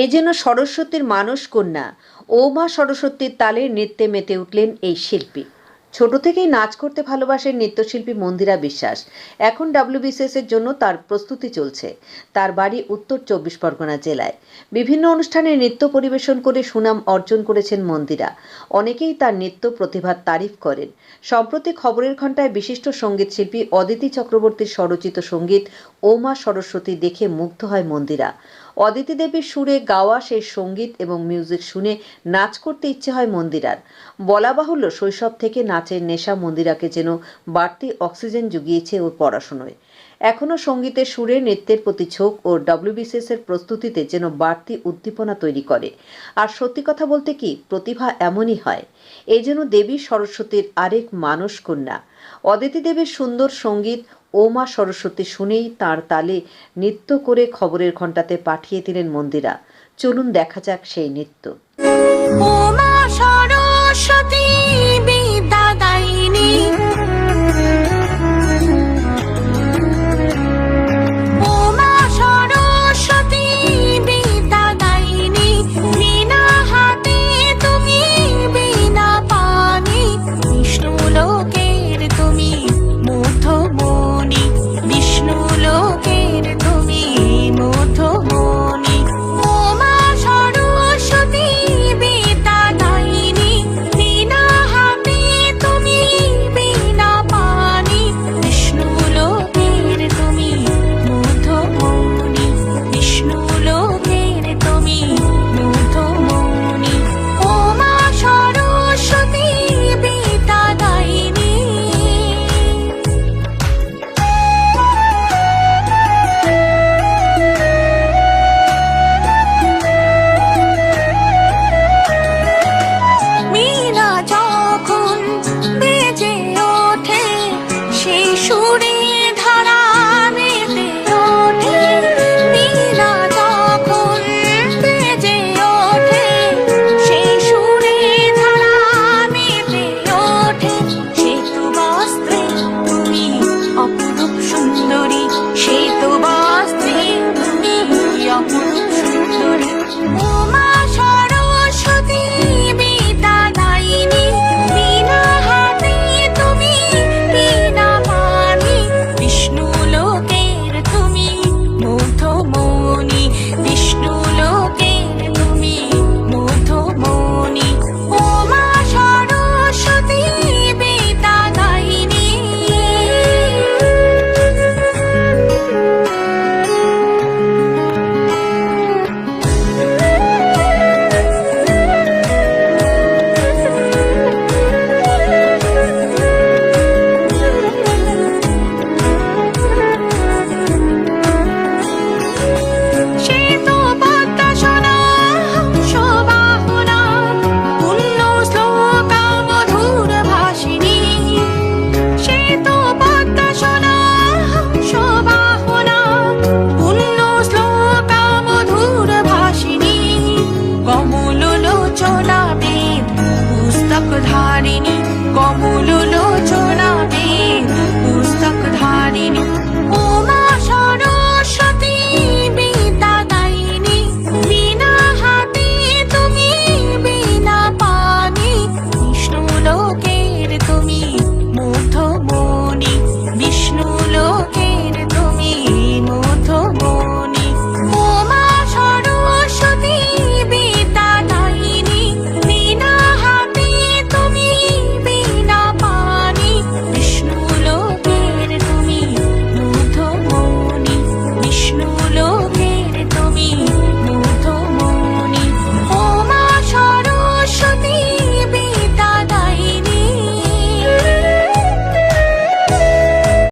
এ যেন সরস্বতীর মানস কন্যা ও মা সরস্বতীর তালে নৃত্যে মেতে উঠলেন এই শিল্পী। ছোট থেকেই নাচ করতে ভালোবাসেন নৃত্যশিল্পী মন্দিরা বিশ্বাস। এখন ডাব্লিউবিসিএস এর জন্য তার প্রস্তুতি চলছে। তার বাড়ি উত্তর চব্বিশ পরগনা জেলায়। বিভিন্ন অনুষ্ঠানে নৃত্য পরিবেশন করে সুনাম অর্জন করেছেন মন্দিরা। অনেকেই তার নৃত্য প্রতিভার তারিফ করেন। সম্প্রতি খবরের ঘণ্টায় বিশিষ্ট সংগীত শিল্পী অদিতি চক্রবর্তীর স্বরচিত সংগীত ও মা সরস্বতী দেখে মুগ্ধ হয় মন্দিরা। অদিতি দেবীর সুরে গাওয়া সেই সংগীত এবং মিউজিক শুনে নাচ করতে ইচ্ছে হয় মন্দিরার। বলা বাহুল্য শৈশব থেকে নাচের নেশা মন্দিরাকে যেন বাড়তি অক্সিজেন জুগিয়েছে ওর পড়াশুনোয়। এখনও সঙ্গীতের সুরে, নৃত্যের প্রতি ঝোঁক ও ডব্লিউবিসিএস এর প্রস্তুতিতে যেন বাড়তি উদ্দীপনা তৈরি করে। আর সত্যি কথা বলতে কি, প্রতিভা এমনই হয়। এই যেন দেবী সরস্বতীর আরেক মানস কন্যা। অদিতি দেবীর সুন্দর সংগীত ও মা সরস্বতী শুনেই তার তালে নৃত্য করে খবরের ঘণ্টাতে পাঠিয়ে দিলেন মন্দিরা। চলুন দেখা যাক সেই নৃত্য। ওমা সরস্বতী! হারিণী কমলুল